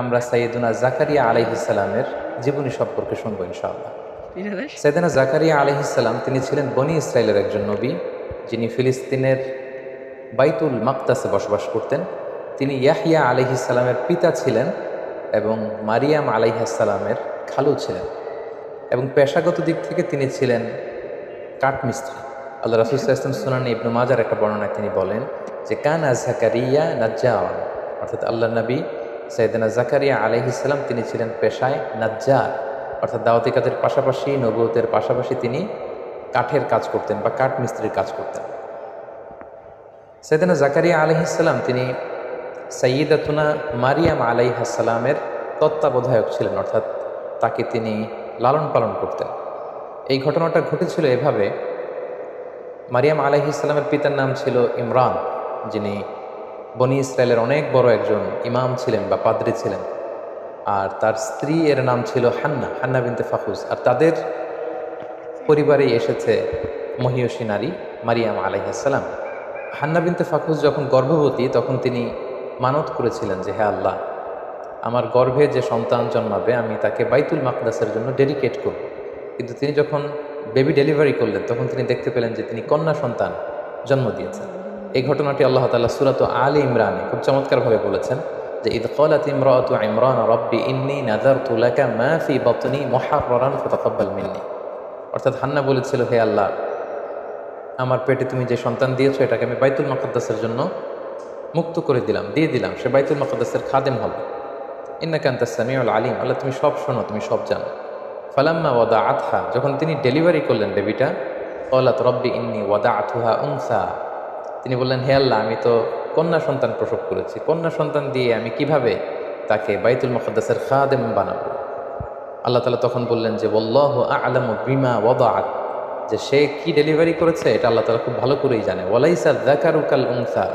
আমরা সাইয়েদুনা জাকারিয়া আলাইহিসালামের জীবনী সম্পর্কে শুনব ইনশাআল্লাহ। সাইয়েদুনা জাকারিয়া আলাইহিসাল্লাম তিনি ছিলেন বনি ইসরায়েলের একজন নবী যিনি ফিলিস্তিনের বাইতুল মাকতাসে বসবাস করতেন। তিনি ইয়াহিয়া আলাইহিসাল্লামের পিতা ছিলেন এবং মারিয়াম আলাইহাসাল্লামের খালু ছিলেন এবং পেশাগত দিক থেকে তিনি ছিলেন কাঠমিস্ত্রি। আল্লাহ রাসুল ইসলাম সুনান ইবনু মাজার একটা বর্ণনায় তিনি বলেন যে কান কানা জাকারিয়া নাজ্জাওয়ান অর্থাৎ আল্লাহ নবী সৈয়দনা জাকারিয়া আলহিসাল্লাম তিনি ছিলেন পেশায় নাজ্জার। অর্থাৎ দাওয়াতি কাজের পাশাপাশি নবুতের পাশাপাশি তিনি কাঠের কাজ করতেন বা কাঠ মিস্ত্রির কাজ করতেন। সৈয়দনা জাকারিয়া আলহিসাল্লাম তিনি সৈয়দাতুনা মারিয়াম আলাইহাসাল্লামের তত্ত্বাবধায়ক ছিলেন, অর্থাৎ তাকে তিনি লালন পালন করতেন। এই ঘটনাটা ঘটেছিল এভাবে, মারিয়াম আলাহি ইসলামের পিতার নাম ছিল ইমরান, যিনি বনি ইসরায়েলের অনেক বড় একজন ইমাম ছিলেন বা পাদ্রি ছিলেন। আর তার স্ত্রী এর নাম ছিল হান্না হান্না বিনতে ফাকুজ আর তাদের পরিবারেই এসেছে মহিয়সী নারী মারিয়াম আলাইহাসাল্লাম হান্না বিনতে ফাকুজ যখন গর্ভবতী, তখন তিনি মানত করেছিলেন যে হ্যাঁ আল্লাহ, আমার গর্ভে যে সন্তান জন্মাবে, আমি তাকে বাইতুল মাকদাসের জন্য ডেডিকেট করব। কিন্তু তিনি যখন বেবি ডেলিভারি করলেন, তখন তিনি দেখতে পেলেন যে, তিনি কন্যা সন্তান জন্ম দিয়েছেন। এই ঘটনাটি আল্লাহ তাল্লাহ সুরাত আলী ইমরানে খুব চমৎকারভাবে বলেছেন যে ঈদ কলাত ইমরাত ইমরান রব্বি ইন্নি নাজার তুলাকা মাফি বতনি মহারান ফতাকব্বাল মিন্নি। অর্থাৎ হান্না বলেছিল, হে আল্লাহ, আমার পেটে তুমি যে সন্তান দিয়েছ, এটাকে আমি বাইতুল মাকদ্দাসের জন্য মুক্ত করে দিলাম, দিয়ে দিলাম, সে বাইতুল মাকদ্দাসের খাদেম হবে। ইন্নাকান্তা সামিউল আলিম, আল্লাহ তুমি সব শোনো, তুমি সব জানো। ফালাম্মা ওয়াদা আতহা যখন তিনি ডেলিভারি করলেন বেবিটা অলাত রব্বি ইন্নি ওয়াদা আথুহা উংসা তিনি বললেন, হে আল্লাহ, আমি তো কন্যা সন্তান প্রসব করেছি। কন্যা সন্তান দিয়ে আমি কীভাবে তাকে বাইতুল মুকদ্দাসের খাদেম বানাবো? আল্লাহ তালা তখন বললেন যে বল্লাহ আলম বিমা ওয়াদাআত। যে সে কি ডেলিভারি করেছে, এটা আল্লাহ তালা খুব ভালো করেই জানে। ওয়ালাইসা জাকারুকাল উংসা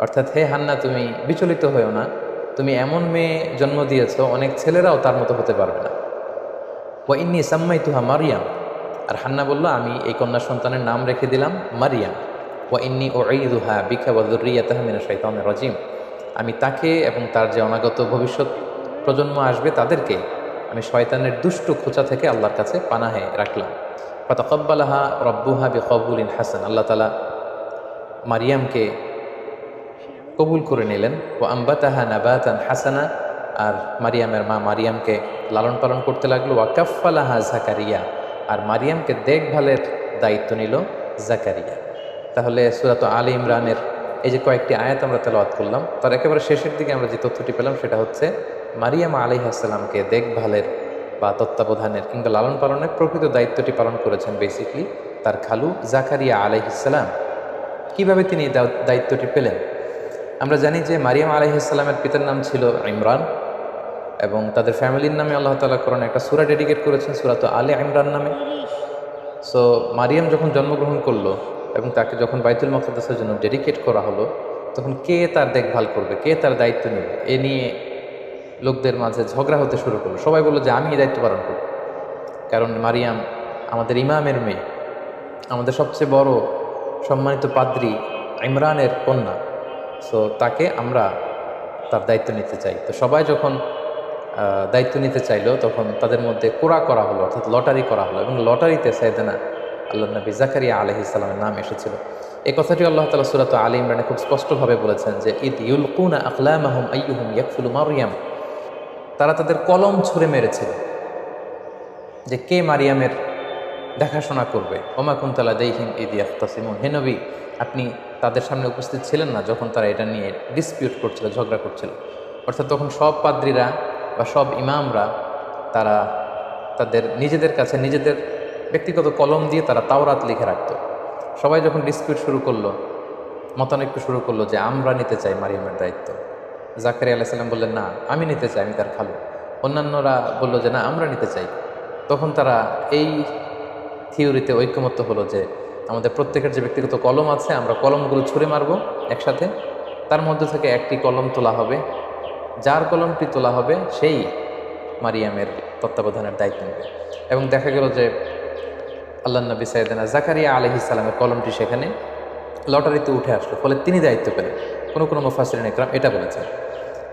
অর্থাৎ, হে হান্না, তুমি বিচলিত হয়েও না। তুমি এমন মেয়ে জন্ম দিয়েছ, অনেক ছেলেরাও তার মতো হতে পারবে না। ওয়া ইন্নি সাম্মাই তুহা মারিয়াম। আর হান্না বলল, আমি এই কন্যা সন্তানের নাম রেখে দিলাম মারিয়াম। ওয়া ও ঈদুহা বিখা ওয়াদুরিয়া তাহমিনা শৈতান রাজিম। আমি তাকে এবং তার যে অনাগত ভবিষ্যৎ প্রজন্ম আসবে তাদেরকে আমি শয়তানের দুষ্ট খোঁচা থেকে আল্লাহর কাছে পানাহে রাখলাম। ফতকব্বালাহা রব্বুহা বি কবুলিন হাসান। আল্লাহ তালা মারিয়ামকে কবুল করে নিলেন। ও আম্বাতাহা নাবাতান হাসানা। আর মারিয়ামের মা মারিয়ামকে লালন পালন করতে লাগল। ওয়াকাফালাহা জাকারিয়া। আর মারিয়ামকে দেখভালের দায়িত্ব নিল জাকারিয়া। তাহলে সুরাত আলী ইমরানের এই যে কয়েকটি আয়াত আমরা তেলাওয়াত করলাম তার একেবারে শেষের দিকে আমরা যে তথ্যটি পেলাম সেটা হচ্ছে মারিয়াম আলী হাসালামকে দেখভালের বা তত্ত্বাবধানের কিংবা লালন পালনের প্রকৃত দায়িত্বটি পালন করেছেন বেসিকলি তার খালু জাকারিয়া আলাইহিসাল্লাম কীভাবে তিনি দায়িত্বটি পেলেন? আমরা জানি যে মারিয়াম আলাইহিসাল্লামের পিতার নাম ছিল ইমরান এবং তাদের ফ্যামিলির নামে আল্লাহ তালা কোরআন একটা সুরা ডেডিকেট করেছেন সুরা তো আলে ইমরান নামে। সো মারিয়াম যখন জন্মগ্রহণ করল এবং তাকে যখন বাইতুল মকদ্দাসের জন্য ডেডিকেট করা হলো, তখন কে তার দেখভাল করবে? কে তার দায়িত্ব নেবে? এ নিয়ে লোকদের মাঝে ঝগড়া হতে শুরু করল। সবাই বলল যে, আমি দায়িত্ব পালন করব। কারণ মারিয়াম আমাদের ইমামের মেয়ে, আমাদের সবচেয়ে বড় সম্মানিত পাদ্রী ইমরানের কন্যা। সো তাকে আমরা তার দায়িত্ব নিতে চাই। তো সবাই যখন দায়িত্ব নিতে চাইলো, তখন তাদের মধ্যে কোরা করা হলো, অর্থাৎ লটারি করা হলো। এবং লটারিতে সাইদানা আল্লাহ নবী জাকারিয়া আলহ ইসলামের নাম এসেছিল। এই কথাটি আল্লাহ তালা সুরাত আলী ইমরানে খুব স্পষ্টভাবে বলেছেন যে ঈদ ইউলকুনা আকলামাহুম আইয়ুহুম ইয়াকফুলু মারিয়াম। তারা তাদের কলম ছুঁড়ে মেরেছিল যে, কে মারিয়ামের দেখাশোনা করবে? ওমা কুন্তলা দেহিম ঈদ ইয়াফতাসিমুন হে নবী, আপনি তাদের সামনে উপস্থিত ছিলেন না যখন তারা এটা নিয়ে ডিসপিউট করছিল, ঝগড়া করছিল। অর্থাৎ তখন সব পাদ্রীরা বা সব ইমামরা তারা তাদের নিজেদের কাছে নিজেদের ব্যক্তিগত কলম দিয়ে তারা তাওরাত লিখে রাখত। সবাই যখন ডিসপিউট শুরু করল, মতানৈক্য শুরু করল যে আমরা নিতে চাই মারিয়ামের দায়িত্ব। জাকারি আলাইসাল্লাম বললেন, না, আমি নিতে চাই, আমি তার খালু। অন্যান্যরা বলল যে, না, আমরা নিতে চাই। তখন তারা এই থিওরিতে ঐক্যমত্য হলো যে, আমাদের প্রত্যেকের যে ব্যক্তিগত কলম আছে, আমরা কলমগুলো ছুঁড়ে মারবো একসাথে। তার মধ্যে থেকে একটি কলম তোলা হবে। যার কলমটি তোলা হবে, সেই মারিয়ামের তত্ত্বাবধানের দায়িত্ব নেবে। এবং দেখা গেল যে আল্লাহ নবী সাইদানা জাকারিয়া আলহ ইসলামের কলমটি সেখানে লটারিতে উঠে আসলো। ফলে তিনি দায়িত্ব পেলেন। কোনো কোনো মুফাসরিন একরাম এটা বলেছেন।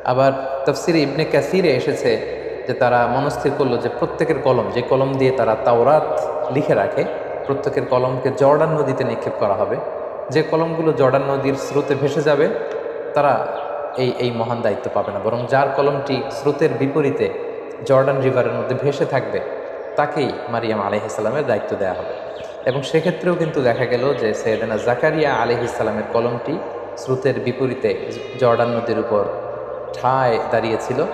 আবার তফসিরে ইবনে ক্যাসিরে এসেছে যে তারা মনস্থির করল যে প্রত্যেকের কলম, যে কলম দিয়ে তারা তাওরাত লিখে রাখে, প্রত্যেকের কলমকে জর্ডান নদীতে নিক্ষেপ করা হবে। যে কলমগুলো জর্ডান নদীর স্রোতে ভেসে যাবে, তারা এই এই মহান দায়িত্ব পাবে না। বরং যার কলমটি স্রোতের বিপরীতে জর্ডান রিভারের মধ্যে ভেসে থাকবে তাকেই মারিয়াম আলহিসাল্লামের দায়িত্ব দেওয়া হবে। এবং সেক্ষেত্রেও কিন্তু দেখা গেল যে সৈয়দানা জাকারিয়া আলহিসাল্লামের কলমটি স্রোতের বিপরীতে জর্ডান নদীর উপর ঠায় দাঁড়িয়েছিল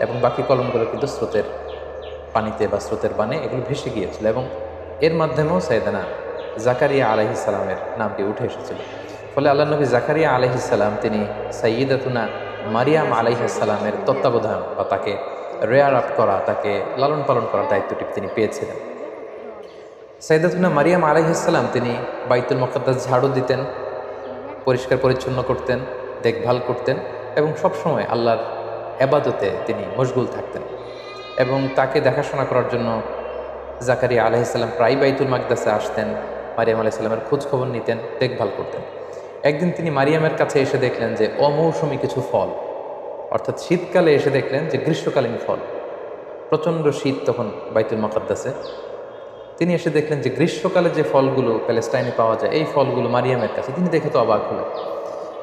এবং বাকি কলমগুলো কিন্তু স্রোতের পানিতে বা স্রোতের বানে এগুলো ভেসে গিয়েছিল এবং এর মাধ্যমেও সৈয়দানা জাকারিয়া আলহিসাল্লামের নামটি উঠে এসেছিল। ফলে আল্লাহ নবী জাকারিয়া আলহিসাল্লাম তিনি সৈয়দাতুনা মারিয়াম আলহিসাল্লামের তত্ত্বাবধান বা তাকে রেয়ার আপ করা, তাকে লালন পালন করার দায়িত্বটি তিনি পেয়েছিলেন। সৈয়দাতুনা মারিয়াম আলহিসাল্লাম তিনি বাইতুল মকদ্দাস ঝাড়ু দিতেন, পরিষ্কার পরিচ্ছন্ন করতেন, দেখভাল করতেন এবং সবসময় আল্লাহর এবাদতে তিনি মশগুল থাকতেন এবং তাকে দেখাশোনা করার জন্য জাকারিয়া আলহিসাল্লাম প্রায় বাইতুল মাকদাসে আসতেন, মারিয়াম আলাইসাল্লামের খোঁজ খবর নিতেন, দেখভাল করতেন। একদিন তিনি মারিয়ামের কাছে এসে দেখলেন যে, অমৌসুমি কিছু ফল অর্থাৎ শীতকালে এসে দেখলেন যে গ্রীষ্মকালীন ফল। প্রচণ্ড শীত তখন বাইতুল মকদ্দাসে। তিনি এসে দেখলেন যে গ্রীষ্মকালে যে ফলগুলো প্যালেস্টাইনে পাওয়া যায়, এই ফলগুলো মারিয়ামের কাছে। তিনি দেখে তো অবাক হলেন।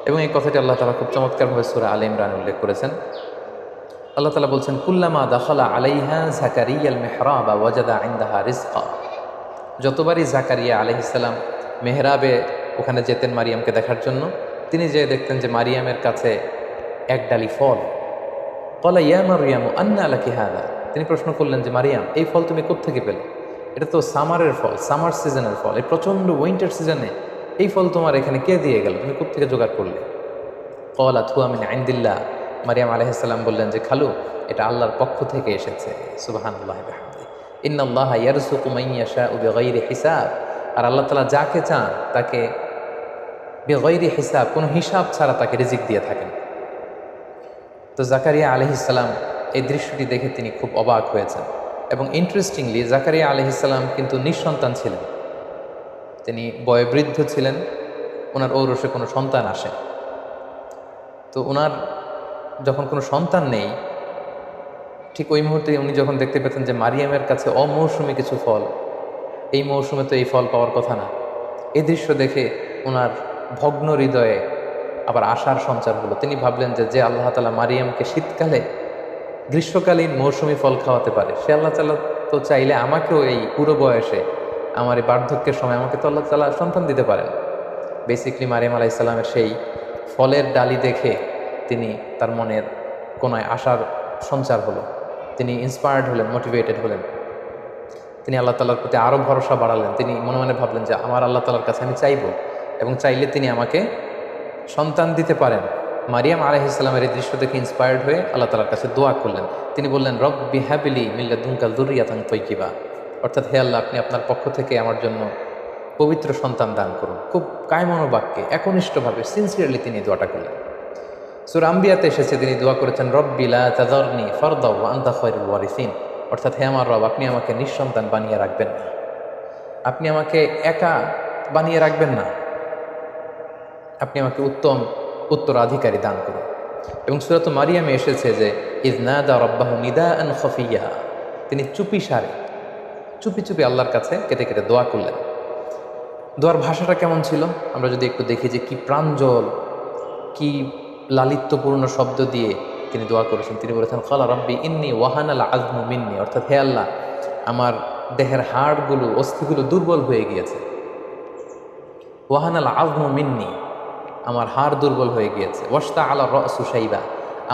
এবং এই কথাটি আল্লাহ তালা খুব চমৎকারভাবে সুরা আল ইমরান উল্লেখ করেছেন। আল্লাহ তালা বলছেন, কুল্লামা দাখলা আলাইহা জাকারিয়াল মেহরা বা ওয়াজাদা আইন্দাহা রিজকা। যতবারই জাকারিয়া আলহিসাল্লাম মেহরাবে ওখানে যেতেন মারিয়ামকে দেখার জন্য, তিনি যে দেখতেন যে মারিয়ামের কাছে এক ডালি ফল। কলা, ইয়া মারিয়াম, আন্না আলাকি হাদা? তিনি প্রশ্ন করলেন যে, মারিয়াম, এই ফল তুমি কোত্থেকে পেলে? এটা তো সামারের ফল, সামার সিজনের ফল, এই প্রচণ্ড উইন্টার সিজনে এই ফল তোমার এখানে কে দিয়ে গেল? তুমি কোথেকে জোগাড় করলে? কলা থু আমিন আইন্দিল্লা মারিয়াম আলহিসাল্লাম বললেন যে, খালু, এটা আল্লাহর পক্ষ থেকে এসেছে। সুবাহান আল্লাহ ইন্নআল্লাহ ইয়ারসুকু মাইয়াশা ও বেগৈরি হিসাব। আর আল্লাহ তালা যাকে চান, তাকে বেগৈরি হিসাব, কোনো হিসাব ছাড়া তাকে রিজিক দিয়ে থাকেন। তো জাকারিয়া আলহিসাল্লাম এই দৃশ্যটি দেখে তিনি খুব অবাক হয়েছেন এবং ইন্টারেস্টিংলি জাকারিয়া আলহিসাল্লাম কিন্তু নিঃসন্তান ছিলেন। তিনি বয়োবৃদ্ধ ছিলেন, ওনার ঔরসে কোনো সন্তান আসে তো ওনার যখন কোনো সন্তান নেই, ঠিক ওই মুহূর্তে উনি যখন দেখতে পেতেন যে মারিয়ামের কাছে অমৌসুমি কিছু ফল, এই মৌসুমে তো এই ফল পাওয়ার কথা না। এই দৃশ্য দেখে ওনার ভগ্ন হৃদয়ে আবার আশার সঞ্চার হলো। তিনি ভাবলেন যে যে আল্লাহ তালা মারিয়ামকে শীতকালে গ্রীষ্মকালীন মৌসুমি ফল খাওয়াতে পারে, সে আল্লাহ তালা তো চাইলে আমাকেও এই পুরো বয়সে আমার এই বার্ধক্যের সময় আমাকে তো আল্লাহ তালা সন্তান দিতে পারেন। বেসিকলি মারিয়াম আলাইসাল্লামের সেই ফলের ডালি দেখে তিনি তার মনের কোনায় আশার সঞ্চার হলো। তিনি ইন্সপায়ার্ড হলেন মোটিভেটেড হলেন। তিনি আল্লাহ তালার প্রতি আরও ভরসা বাড়ালেন। তিনি মনে মনে ভাবলেন যে, আমার আল্লাহ তালার কাছে আমি চাইব এবং চাইলে তিনি আমাকে সন্তান দিতে পারেন। মারিয়াম আলহ ইসলামের এই দৃশ্য দেখে ইন্সপায়ার্ড হয়ে আল্লাহ তালার কাছে দোয়া করলেন। তিনি বললেন রব বিহ্যাবিলি মিল্লা দুঙ্কাল দুরিয়াতান তৈকিবা অর্থাৎ, হে আল্লাহ, আপনি আপনার পক্ষ থেকে আমার জন্য পবিত্র সন্তান দান করুন। খুব কায়মনো বাক্যে একনিষ্ঠভাবে সিনসিয়ারলি তিনি দোয়াটা করলেন। সুর আম্বিয়াতে এসেছে, তিনি দোয়া করেছেন রব্বিলা তাদরনি ফরদাউ আন্তা খয়রুল ওয়ারিসিন। অর্থাৎ, হে আমার রব, আপনি আমাকে নিঃসন্তান বানিয়ে রাখবেন না। আপনি আমাকে একা বানিয়ে রাখবেন না। আপনি আমাকে উত্তম উত্তরাধিকারী দান করুন। এবং সুরত মারিয়ামে এসেছে যে ইজনাদা রব্বাহ নিদা আন খফিয়া তিনি চুপি সারে, চুপি চুপি আল্লাহর কাছে কেটে কেটে দোয়া করলেন। দোয়ার ভাষাটা কেমন ছিল? আমরা যদি একটু দেখি যে, কি প্রাঞ্জল, কি লালিত্যপূর্ণ শব্দ দিয়ে তিনি দোয়া করেছেন। তিনি বলেছেন খালা রব্বি ইন্নি ওয়াহান আল আজমু মিন্নি। অর্থাৎ, হে আল্লাহ, আমার দেহের হাড়গুলো, অস্থিগুলো দুর্বল হয়ে গিয়েছে। ওয়াহান আল আজমু মিন্নি। আমার হাড় দুর্বল হয়ে গিয়েছে। ওয়াস্তা আলা রসুসাইবা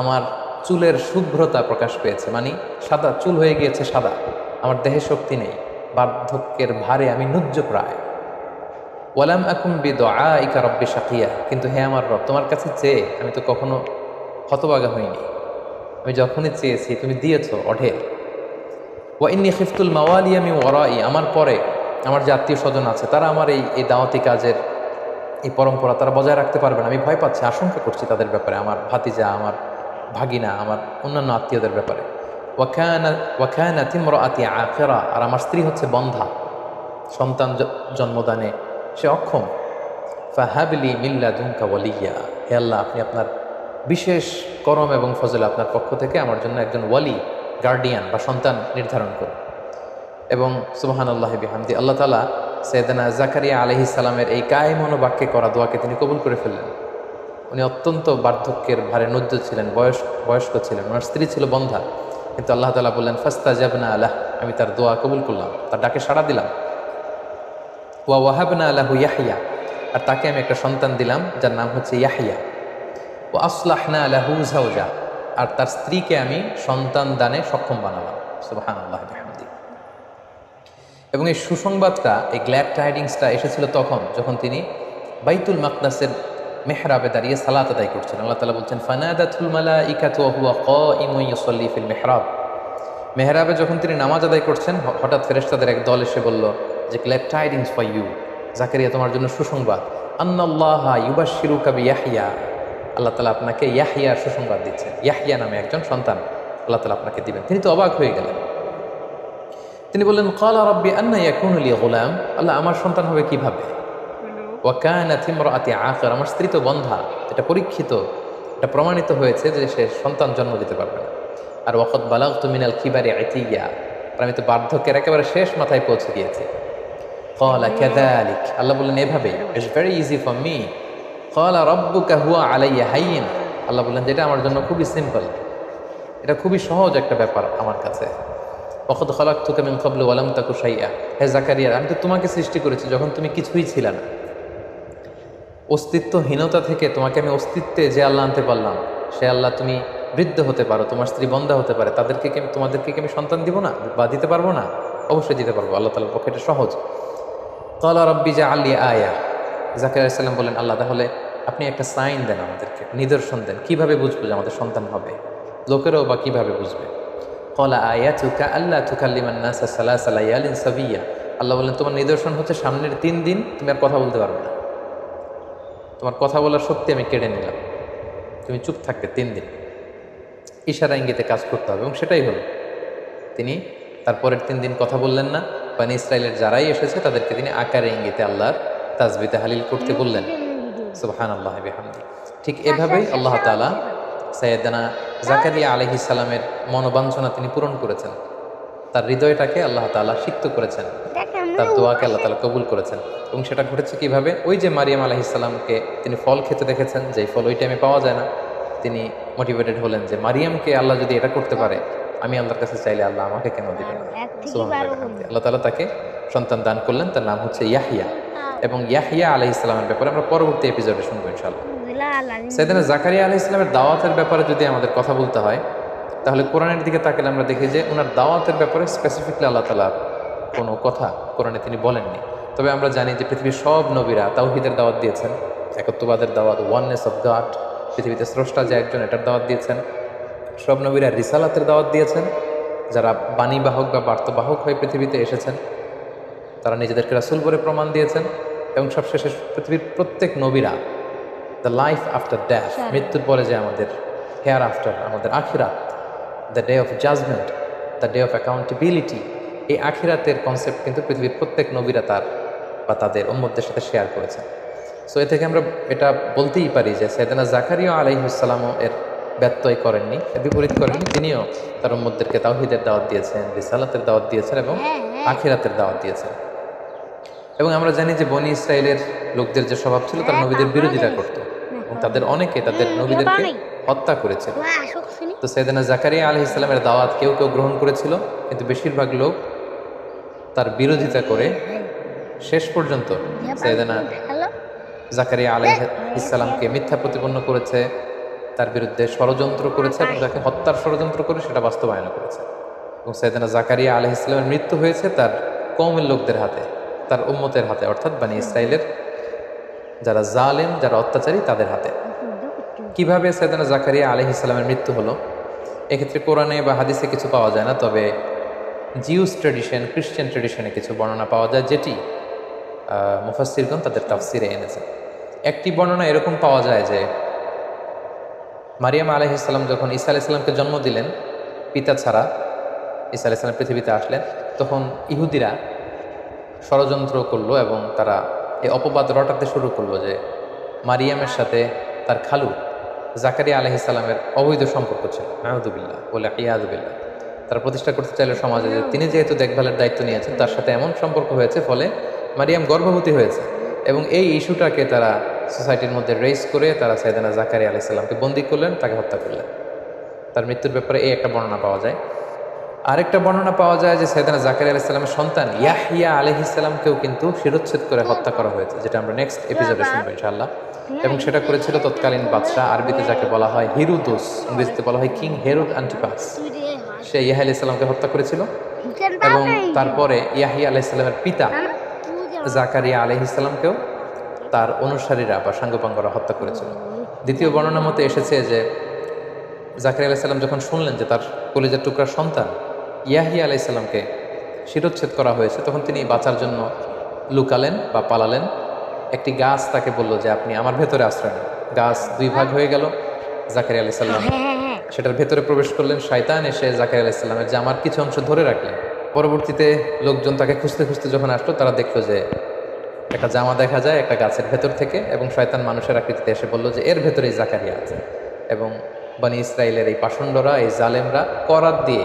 আমার চুলের শুভ্রতা প্রকাশ পেয়েছে। মানে সাদা চুল হয়ে গিয়েছে সাদা, আমার দেহে শক্তি নেই, বার্ধক্যের ভারে আমি নুজ্জ প্রায়। ওয়ালাম আকুম বি দোয়া ইকা রব্বে সাকিয়া কিন্তু হে আমার রব, তোমার কাছে চেয়ে আমি তো কখনো হতবাগা হইনি। আমি যখনই চেয়েছি, তুমি দিয়েছ অঢে ওয়া ইন্নি খিফতুল মাওয়ালি আমি ওরাই আমার পরে আমার যে আত্মীয় স্বজন আছে, তারা আমার এই এই দাওয়াতি কাজের এই পরম্পরা তারা বজায় রাখতে পারবে না। আমি ভয় পাচ্ছি, আশঙ্কা করছি তাদের ব্যাপারে, আমার ভাতিজা, আমার ভাগিনা, আমার অন্যান্য আত্মীয়দের ব্যাপারে। ওয়াখানা ওয়াখানা তিমর আতি আখেরা, আর আমার স্ত্রী হচ্ছে বন্ধা। সন্তান জন্মদানে সে অক্ষম। ফাহাবলি মিল্লা দুমকা বলিয়া হে আল্লাহ, আপনি আপনার বিশেষ করম এবং ফজল আপনার পক্ষ থেকে আমার জন্য একজন ওয়ালি, গার্ডিয়ান বা সন্তান নির্ধারণ করুন। এবং সুবাহান আল্লাহ বিহামদি, আল্লাহ তালা সৈয়দানা জাকারিয়া আলহি সালামের এই কায় মনোবাক্যে করা দোয়াকে তিনি কবুল করে ফেললেন। উনি অত্যন্ত বার্ধক্যের ভারে নজ্জ ছিলেন, বয়স, বয়স্ক ছিলেন, ওনার স্ত্রী ছিল বন্ধা। কিন্তু আল্লাহ তালা বললেন ফাস্তা জাবনা আল্লাহ আমি তার দোয়া কবুল করলাম, তার ডাকে সাড়া দিলাম। ওয়া ওয়াহাবনা আল্লাহু ইয়াহিয়া আর তাকে আমি একটা সন্তান দিলাম, যার নাম হচ্ছে ইয়াহিয়া ও আসলাহনা আলাহু জাউজা আর তার স্ত্রীকে আমি সন্তান দানে সক্ষম বানালাম। সুবাহান আল্লাহ এবং এই সুসংবাদটা, এই গ্ল্যাড টাইডিংসটা এসেছিল তখন, যখন তিনি বাইতুল মাকদাসের মেহরাবে দাঁড়িয়ে সালাত আদায় করছেন। আল্লাহ তালা বলছেন, ফানাদাতুল মালা ইকাতু হুয়া ক ইমুসল্লি ফিল মেহরাব। মেহরাবে যখন তিনি নামাজ আদায় করছেন হঠাৎ ফেরেশতাদের এক দল এসে বলল, যে glad tidings for you Zakariya, তোমার জন্য সুসংবাদ। আন্নাল্লাহ ইউবাশিরু কাবি ইয়াহিয়া আল্লাহ তালা আপনাকে ইয়াহিয়ার সুসংবাদ দিচ্ছেন। ইয়াহিয়া নামে একজন সন্তান আল্লাহ তালা আপনাকে দিবেন। তিনি তো অবাক হয়ে গেলেন। তিনি বললেন কালা রব্বি আন্না ইয়াকুনুলি গোলাম। আল্লাহ আমার সন্তান হবে কীভাবে? ওয়াকানা থিমরাতি আখর। আমার স্ত্রী তো বন্ধা। এটা পরীক্ষিত। এটা প্রমাণিত হয়েছে যে সে সন্তান জন্ম দিতে পারবে না। আর ওয়াকত বালাগ তুমিনাল কিবারে আইতিয়া। আর আমি তো বার্ধক্যের একেবারে শেষ মাথায় পৌঁছে গিয়েছি কলা ক্যাদালিক আল্লাহ বললেন এভাবেই। It's very easy for me কলা রব্বুকা হুয়া আলাইয়া হাইন। আল্লাহ বললেন যেটা আমার জন্য খুবই সিম্পল। এটা খুবই সহজ একটা ব্যাপার আমার কাছে। অকত খলাক মিন কবল ওয়ালাম তাকু সাইয়া হে জাকারিয়া, আমি তো তোমাকে সৃষ্টি করেছি যখন তুমি কিছুই ছিল না। অস্তিত্বহীনতা থেকে তোমাকে আমি অস্তিত্বে যে আল্লাহ আনতে পারলাম, সে আল্লাহ তুমি বৃদ্ধ হতে পারো, তোমার স্ত্রী বন্ধা হতে পারে। তাদেরকে কি তোমাদেরকে কি আমি সন্তান দিব না? বা দিতে পারব না? অবশ্যই দিতে পারব। আল্লাহ তালার পক্ষে এটা সহজ। কলা রব্বি যা আলী আয়া। জাকির আলাইসাল্লাম বলেন আল্লাহ, তাহলে আপনি একটা সাইন দেন আমাদেরকে, নিদর্শন দেন। কীভাবে বুঝব যে আমাদের সন্তান হবে? লোকেরাও বা কীভাবে বুঝবে? কলা আয়া চুকা আল্লাহ চুকাল্লিমান নাসা সালা সালাইয়ালিন সাবিয়া আল্লাহ বলেন তোমার নিদর্শন হচ্ছে সামনের তিন দিন তুমি আর কথা বলতে পারবে না। তোমার কথা বলার সত্যি আমি কেড়ে নিলাম। তুমি চুপ থাকতে তিন দিন। ইশারা ইঙ্গিতে কাজ করতে হবে এবং সেটাই হলো। তিনি তারপরের তিন দিন কথা বললেন না। বানি ইসরায়েলের যারাই এসেছে তাদেরকে তিনি আকারে ইঙ্গিতে আল্লাহর তাজবিতে হালিল করতে বললেন। সুবহান আল্লাহ বিহামদি। ঠিক এভাবেই আল্লাহ তাআলা সৈয়দানা জাকারিয়া আলহি সালামের মনোবাঞ্ছনা তিনি পূরণ করেছেন। তার হৃদয়টাকে আল্লাহ তাআলা সিক্ত করেছেন। তার দোয়াকে আল্লাহ তালা কবুল করেছেন। এবং সেটা ঘটেছে কীভাবে? ওই যে মারিয়াম আলহি আলহিসাল্লামকে তিনি ফল খেতে দেখেছেন যে ফল ওই টাইমে পাওয়া যায় না। তিনি মোটিভেটেড হলেন যে মারিয়ামকে আল্লাহ যদি এটা করতে পারে আমি আল্লাহর কাছে চাইলে আল্লাহ আমাকে কেন দিবে না? এক থেকে সুবহানাল্লাহ, বারো বিহামদি। আল্লাহ তালা তাকে সন্তান দান করলেন তার নাম হচ্ছে ইয়াহিয়া এবং ইয়াহিয়া আলহ ইসলামের ব্যাপারে আমরা পরবর্তী এপিসোডে শুনব ইনশাল্লাহ সেদিন জাকারিয়া আলহ ইসলামের দাওয়াতের ব্যাপারে যদি আমাদের কথা বলতে হয়, তাহলে কোরআনের দিকে তাকালে আমরা দেখি যে ওনার দাওয়াতের ব্যাপারে স্পেসিফিকলি আল্লাহ তালা কোনো কথা কোরআনে তিনি বলেননি। তবে আমরা জানি যে পৃথিবীর সব নবীরা তাওহিদের দাওয়াত দিয়েছেন, একত্ববাদের দাওয়াত ওয়াননেস অফ গাড পৃথিবীতে স্রষ্টা যে একজন, এটার দাওয়াত দিয়েছেন। সব নবীরা রিসালাতের দাওয়াত দিয়েছেন, যারা বাণীবাহক বা বার্তবাহক হয়ে পৃথিবীতে এসেছেন, তারা নিজেদেরকে রাসুল বলে প্রমাণ দিয়েছেন, এবং সবশেষে পৃথিবীর প্রত্যেক নবীরা দ্য লাইফ আফটার ড্যাথ মৃত্যুর পরে যে আমাদের হেয়ার আফটার আমাদের আখিরাত the day of judgement the day of accountability এই আখিরাতের কনসেপ্ট কিন্তু পৃথিবীর প্রত্যেক নবীরা তার বা তাদের উম্মতদের সাথে শেয়ার করেছেন। সো এ থেকে আমরা এটা বলতেই পারি যে সৈয়দানা জাকারিয়া আলাইহুসালামও এর ব্যত্যয় করেননি এর বিপরীত করেননি তিনিও তার উম্মতদেরকে তাওহিদের দাওয়াত দিয়েছেন রিসালাতের দাওয়াত দিয়েছেন এবং আখিরাতের দাওয়াত দিয়েছেন। এবং আমরা জানি যে বনি ইসরায়েলের লোকদের যে স্বভাব ছিল তারা নবীদের বিরোধিতা করত। এবং তাদের অনেকে তাদের নবীদেরকে হত্যা করেছিল তো সৈয়দানা জাকারিয়া আলহ ইসলামের দাওয়াত কেউ কেউ গ্রহণ করেছিল কিন্তু বেশিরভাগ লোক তার বিরোধিতা করে শেষ পর্যন্ত সৈয়দানা জাকারিয়া আলহ ইসলামকে মিথ্যা প্রতিপন্ন করেছে তার বিরুদ্ধে ষড়যন্ত্র করেছে এবং যাকে হত্যার ষড়যন্ত্র করে সেটা বাস্তবায়ন করেছে। এবং সৈয়দানা জাকারিয়া আলহ ইসলামের মৃত্যু হয়েছে তার কৌমের লোকদের হাতে তার উম্মতের হাতে অর্থাৎ বানি ইসরায়েলের যারা জালেম, যারা অত্যাচারী, তাদের হাতে। কীভাবে সৈয়দানা জাকারিয়া আলহ ইসলামের মৃত্যু হলো? এক্ষেত্রে কোরআনে বা হাদিসে কিছু পাওয়া যায় না, তবে জিউস ট্রেডিশন খ্রিশ্চান ট্রেডিশনে কিছু বর্ণনা পাওয়া যায়, যেটি মুফাসিরগণ তাদের তাফসিরে এনেছে একটি বর্ণনা এরকম পাওয়া যায় যে, মারিয়াম আলহ ইসলাম যখন ঈসা আলাহ জন্ম দিলেন, পিতা ছাড়া ঈসা আলাহ পৃথিবীতে আসলেন, তখন ইহুদিরা ষড়যন্ত্র করল এবং তারা এই অপবাদ রটাতে শুরু করল যে মারিয়ামের সাথে তার খালু জাকারিয়া আলহিসাল্লামের অবৈধ সম্পর্ক ছিল। নাহদুবিল্লাহ বলে ইয়াদুবিল্লাহ তারা প্রতিষ্ঠা করতে চাইল সমাজে যে তিনি যেহেতু দেখভালের দায়িত্ব নিয়েছেন, তার সাথে এমন সম্পর্ক হয়েছে, ফলে মারিয়াম গর্ভবতী হয়েছে এবং এই ইস্যুটাকে তারা সোসাইটির মধ্যে রেস করে তারা সাইদানা জাকারি আলাইসাল্লামকে বন্দি করলেন, তাকে হত্যা করলেন। তার মৃত্যুর ব্যাপারে এই একটা বর্ণনা পাওয়া যায়। আরেকটা বর্ণনা পাওয়া যায় যে সৈয়দানা জাকারিয়া আলাইসাল্লামের সন্তান ইয়াহিয়া আলহিসাল্লামকেও কিন্তু শিরোচ্ছেদ করে হত্যা করা হয়েছে যেটা আমরা নেক্সট এপিসোডে শুনব ইনশাআল্লাহ। এবং সেটা করেছিল তৎকালীন বাদশাহ আরবিতে যাকে বলা হয় হিরুদোস ইংরেজিতে বলা হয় কিং হেরুদ অ্যান্টিপাস সে ইয়াহিয়া আলাইসাল্লামকে হত্যা করেছিল এবং তারপরে ইয়াহিয়া আলাইসাল্লামের পিতা জাকারিয়া আলহিসাল্লামকেও তার অনুসারীরা বা সাঙ্গপাঙ্গরা হত্যা করেছিল। দ্বিতীয় বর্ণনা মতে এসেছে যে জাকারিয়া আলাইসাল্লাম যখন শুনলেন যে তার কলেজের টুকরার সন্তান ইয়াহিয়া আলাইসাল্লামকে শিরোচ্ছেদ করা হয়েছে। তখন তিনি বাঁচার জন্য লুকালেন বা পালালেন। একটি গাছ তাকে বলল যে, আপনি আমার ভেতরে আশ্রয় নেন। গাছ দুই ভাগ হয়ে গেল জাকারিয়া আলাইসাল্লাম সেটার ভেতরে প্রবেশ করলেন শয়তান, এসে জাকারিয়া আলাইসাল্লামের জামার কিছু অংশ ধরে রাখলেন। পরবর্তীতে লোকজন তাকে খুঁজতে খুঁজতে যখন আসলো, তারা দেখল যে একটা জামা দেখা যায় একটা গাছের ভেতর থেকে এবং শয়তান মানুষের আকৃতিতে এসে বলল যে, এর ভেতরেই জাকারিয়া আছে। এবং বানি ইসরায়েলের এই পাষণ্ডরা, এই জালেমরা, করাত দিয়ে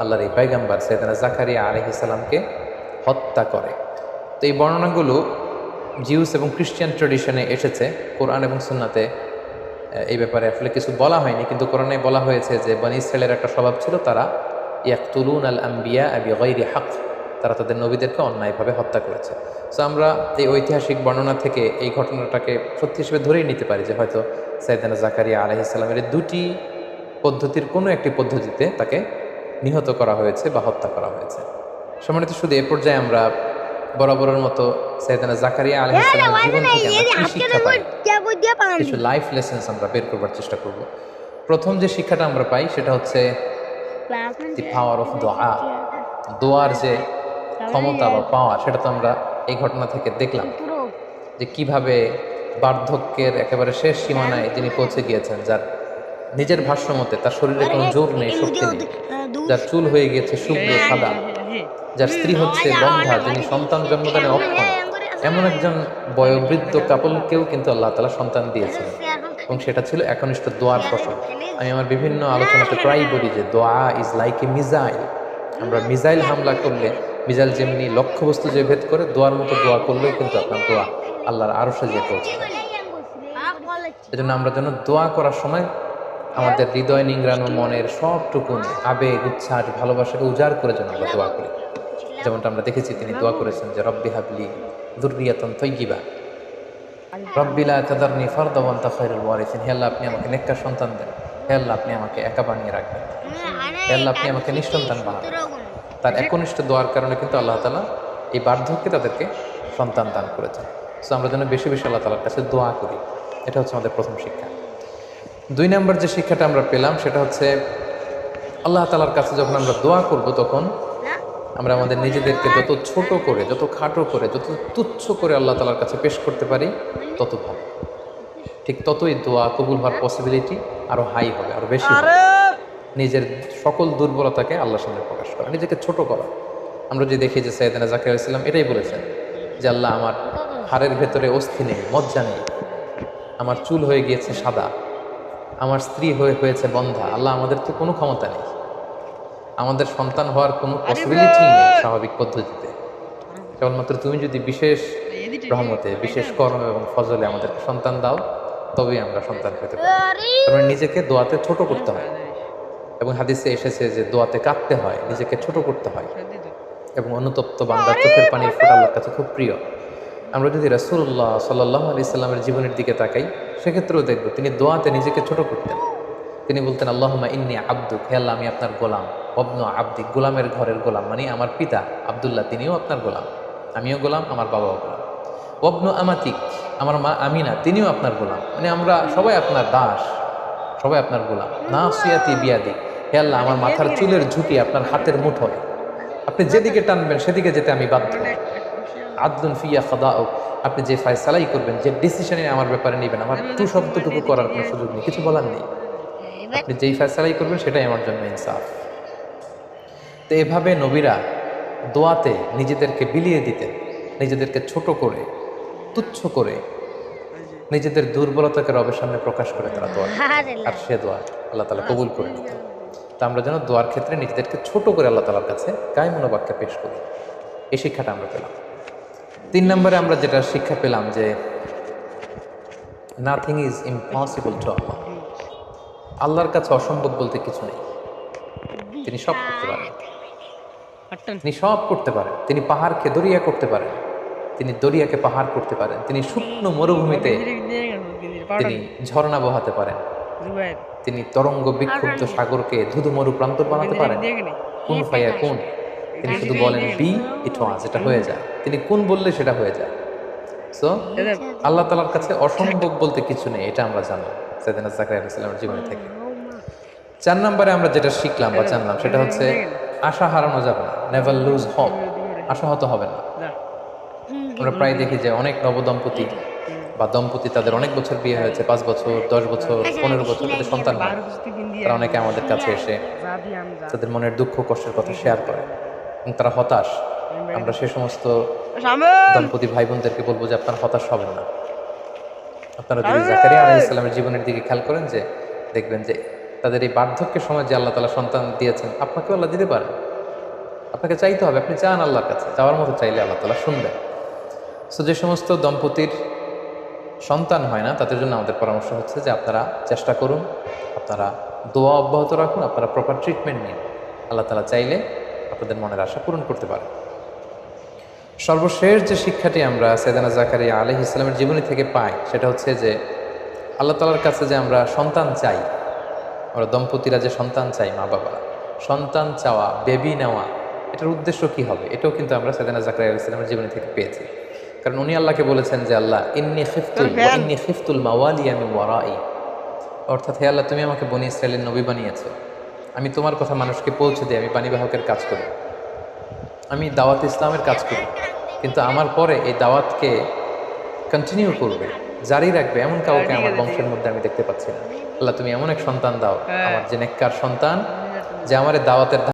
আল্লাহর এই পাইগাম্বার সৈয়দানা জাকারিয়া আলহিসাল্লামকে হত্যা করে। তো এই বর্ণনাগুলো জিউস এবং খ্রিস্টান ট্রেডিশনে এসেছে। কোরআন এবং সুন্নাতে এই ব্যাপারে আসলে কিছু বলা হয়নি, কিন্তু কোরআনে বলা হয়েছে যে বানি ইসরায়েলের একটা স্বভাব ছিল, তারা ইয়াকতুলুন আল আম্বিয়া আবি গৈরি হক, তারা তাদের নবীদেরকে অন্যায়ভাবে হত্যা করেছে। সো আমরা এই ঐতিহাসিক বর্ণনা থেকে এই ঘটনাটাকে সত্যি হিসেবে ধরেই নিতে পারি যে হয়তো সাইদানা জাকারিয়া আলহিসাল্লামের দুটি পদ্ধতির কোনো একটি পদ্ধতিতে তাকে নিহত করা হয়েছে বা হত্যা করা হয়েছে। সম্মানিত শুধু এ পর্যায়ে আমরা বরাবরের মতো সাইদানা জাকারিয়া আলহিসাল্লামের জীবন থেকে কিছু লাইফ লেসেন্স আমরা বের করবার চেষ্টা করব। প্রথম যে শিক্ষাটা আমরা পাই সেটা হচ্ছে দি পাওয়ার অফ দোয়া দোয়ার যে ক্ষমতা বা পাওয়ার সেটা তো আমরা এই ঘটনা থেকে দেখলাম। যে কীভাবে বার্ধক্যের একেবারে শেষ সীমানায় তিনি পৌঁছে গিয়েছেন যার নিজের ভাষ্য মতে তার শরীরে কোনো জোর নেই শক্তি নেই। যার চুল হয়ে গিয়েছে শুভ্র সাদা। যার স্ত্রী হচ্ছে বন্ধা যিনি সন্তান জন্মদানে অক্ষম। এমন একজন বয়োবৃদ্ধ কাপলকেও কিন্তু আল্লাহ তালা সন্তান দিয়েছিলেন। এবং সেটা ছিল একনিষ্ঠ দোয়ার ফসল। আমি আমার বিভিন্ন আলোচনাতে প্রায়ই বলি যে দোয়া ইজ লাইক এ মিজাইল আমরা মিজাইল হামলা করলে মিজাইল যেমনি লক্ষ্যবস্তু যে ভেদ করে দোয়ার মতো দোয়া করলেও কিন্তু আপনার দোয়া আল্লাহর আরও সাজিয়ে পৌঁছে এজন্য আমরা যেন দোয়া করার সময় আমাদের হৃদয় নিংড়ানো মনের সবটুকুন আবেগ, উচ্ছ্বাস, ভালোবাসাকে উজাড় করে যেন আমরা দোয়া করি। যেমনটা আমরা দেখেছি, তিনি দোয়া করেছেন যে, রব্বি হাবলি দুর্রিয়াতন তৈগিবা রব্বিলা তাদারনি ফরদাওয়ান তাখাইরুল ওয়ারিসিন। হে আল্লাহ, আপনি আমাকে নেককার সন্তান দেন। হে আল্লাহ, আপনি আমাকে একা বানিয়ে রাখবেন। হে আল্লাহ, আপনি আমাকে নিঃসন্তান বানাবেন। তার একনিষ্ঠ দোয়ার কারণে কিন্তু আল্লাহ তালা এই বার্ধক্যে তাদেরকে সন্তান দান করেছেন। সো আমরা যেন বেশি বেশি আল্লাহ তালার কাছে দোয়া করি। এটা হচ্ছে আমাদের প্রথম শিক্ষা। দুই নম্বর যে শিক্ষাটা আমরা পেলাম সেটা হচ্ছে আল্লাহ তালার কাছে যখন আমরা দোয়া করব তখন আমরা আমাদের নিজেদেরকে যত ছোট করে যত খাটো করে যত তুচ্ছ করে আল্লাহ তালার কাছে পেশ করতে পারি তত ভালো। ঠিক ততই দোয়া কবুল হওয়ার পসিবিলিটি আরও হাই হবে আরও বেশি হবে। নিজের সকল দুর্বলতাকে আল্লাহর সামনে প্রকাশ করা নিজেকে ছোট করা। আমরা যে দেখি যে সৈয়দানা জাকির ইসলাম এটাই বলেছেন যে আল্লাহ আমার হাড়ের ভেতরে অস্থি নেই মজ্জা নেই। আমার চুল হয়ে গিয়েছে সাদা আমার স্ত্রী হয়ে হয়েছে বন্ধা। আল্লাহ আমাদের তো কোনো ক্ষমতা নেই। আমাদের সন্তান হওয়ার কোনো পসিবিলিটি নেই স্বাভাবিক পদ্ধতিতে। কেবলমাত্র তুমি যদি বিশেষ রহমতে বিশেষ কর্ম এবং ফজলে আমাদের সন্তান দাও তবেই আমরা সন্তান পেতে পারি। মানে নিজেকে দোয়াতে ছোট করতে হয়। এবং হাদিসে এসেছে যে দোয়াতে কাঁদতে হয় নিজেকে ছোট করতে হয়। এবং অনুতপ্ত বান্দার চোখের পানির ফোটা আল্লাহর কাছে খুব প্রিয়। আমরা যদি রাসূলুল্লাহ সাল্লাহ আলি সাল্লামের জীবনের দিকে তাকাই, সেক্ষেত্রেও দেখব তিনি দোয়াতে নিজেকে ছোট করতেন। তিনি বলতেন আল্লাহমা ইন্নি আব্দু আল্লাহ, আমি আপনার গোলাম। অবন আব্দি, গোলামের ঘরের গোলাম। মানে আমার পিতা আবদুল্লাহ, তিনিও আপনার গোলাম। আমিও গোলাম, আমার বাবাও গোলাম। অবন আমাতিক, আমার মা আমিনা, তিনিও আপনার গোলাম। মানে আমরা সবাই আপনার দাস, সবাই আপনার গোলাম। না সুয়াতি বিয়াদি, হে আমার মাথার চুলের ঝুঁটি আপনার হাতের মুঠোয়। আপনি যেদিকে টানবেন, সেদিকে যেতে আমি বাধ্য। আদলুন ফিয়া খদা আপনি যে ফায়সালাই করবেন যে ডিসিশনে আমার ব্যাপারে নেবেন আমার টু শব্দটুকু করার কোনো সুযোগ নেই কিছু বলার নেই। আপনি যেই ফয়সালাই করবেন সেটাই আমার জন্য ইনসাফ। তো এভাবে নবীরা দোয়াতে নিজেদেরকে বিলিয়ে দিতেন নিজেদেরকে ছোট করে তুচ্ছ করে নিজেদের দুর্বলতাকে রবের সামনে প্রকাশ করে তারা দোয়া আর সে দোয়া আল্লাহ তালা কবুল করে নিত। তা আমরা যেন দোয়ার ক্ষেত্রে নিজেদেরকে ছোট করে আল্লাহ তালার কাছে গায়ে মনোবাক্যে পেশ করি। এই শিক্ষাটা আমরা পেলাম। তিন নম্বরে আমরা যেটা শিক্ষা পেলাম যে নাথিং ইজ ইম্পসিবল টু আল্লাহ আল্লাহর কাছে অসম্ভব বলতে কিছু নেই। তিনি সব করতে পারেন। তিনি সব করতে পারেন। তিনি পাহাড়কে দরিয়া করতে পারেন। তিনি দরিয়াকে পাহাড় করতে পারেন। তিনি শুকনো মরুভূমিতে তিনি ঝর্ণা বহাতে পারেন। তিনি তরঙ্গ বিক্ষুব্ধ সাগরকে ধুধু মরু প্রান্তর বানাতে পারেন। কোন ফাইয়া কোন? তিনি শুধু বলেন বি ইট ওয়াজ এটা হয়ে যায়। তিনি কোন বললে সেটা হয়ে যায়। সো আল্লাহ তালার কাছে অসম্ভব বলতে কিছু নেই এটা আমরা জানলাম সেদিন জাকারিয়া আলাইসাল্লামের জীবনে থেকে। চার নম্বরে আমরা যেটা শিখলাম বা জানলাম সেটা হচ্ছে আশা হারানো যাবে না নেভার লুজ হোপ আশাহত হবে না। আমরা প্রায় দেখি যে অনেক নবদম্পতি বা দম্পতি তাদের অনেক বছর বিয়ে হয়েছে পাঁচ বছর দশ বছর পনেরো বছর তাদের সন্তান তারা অনেকে আমাদের কাছে এসে তাদের মনের দুঃখ কষ্টের কথা শেয়ার করে। এবং তারা হতাশ। আমরা সে সমস্ত দম্পতি ভাই বোনদেরকে বলব যে আপনারা হতাশ হবেন না। আপনারা যদি জাকারিয়া আলাহ ইসলামের জীবনের দিকে খেয়াল করেন যে দেখবেন যে তাদের এই বার্ধক্যের সময় যে আল্লাহ তালা সন্তান দিয়েছেন আপনাকেও আল্লাহ দিতে পারেন। আপনাকে চাইতে হবে আপনি চান আল্লাহর কাছে। যাওয়ার মতো চাইলে আল্লাহ তালা শুনবেন। সো যে সমস্ত দম্পতির সন্তান হয় না তাদের জন্য আমাদের পরামর্শ হচ্ছে যে আপনারা চেষ্টা করুন আপনারা দোয়া অব্যাহত রাখুন আপনারা প্রপার ট্রিটমেন্ট নিন। আল্লাহ তালা চাইলে আপনাদের মনের আশা পূরণ করতে পারেন সর্বশেষ যে শিক্ষাটি আমরা সৈদানা জাকারিয়া আলহ ইসলামের জীবনী থেকে পাই সেটা হচ্ছে যে আল্লাহ তালার কাছে যে আমরা সন্তান চাই আমরা দম্পতিরা যে সন্তান চাই মা বাবা সন্তান চাওয়া বেবি নেওয়া এটার উদ্দেশ্য কি হবে? এটাও কিন্তু আমরা সৈদানা জাকারিয়া আলহ ইসলামের জীবনী থেকে পেয়েছি। কারণ উনি আল্লাহকে বলেছেন যে আল্লাহ ইন্নি খিফতুল ইন্নি খিফতুল মাওয়ালি আমি ওয়ারাই। অর্থাৎ হে আল্লাহ তুমি আমাকে বনি ইসরায়েলের নবী বানিয়েছো। আমি তোমার কথা মানুষকে পৌঁছে দিই আমি পানিবাহকের কাজ করি। আমি দাওয়াত ইসলামের কাজ করি কিন্তু আমার পরে এই দাওয়াতকে কন্টিনিউ করবে জারি রাখবে এমন কাউকে আমার বংশের মধ্যে আমি দেখতে পাচ্ছি না। আল্লাহ তুমি এমন এক সন্তান দাও আমার যে নেককার সন্তান যে আমার এই দাওয়াতের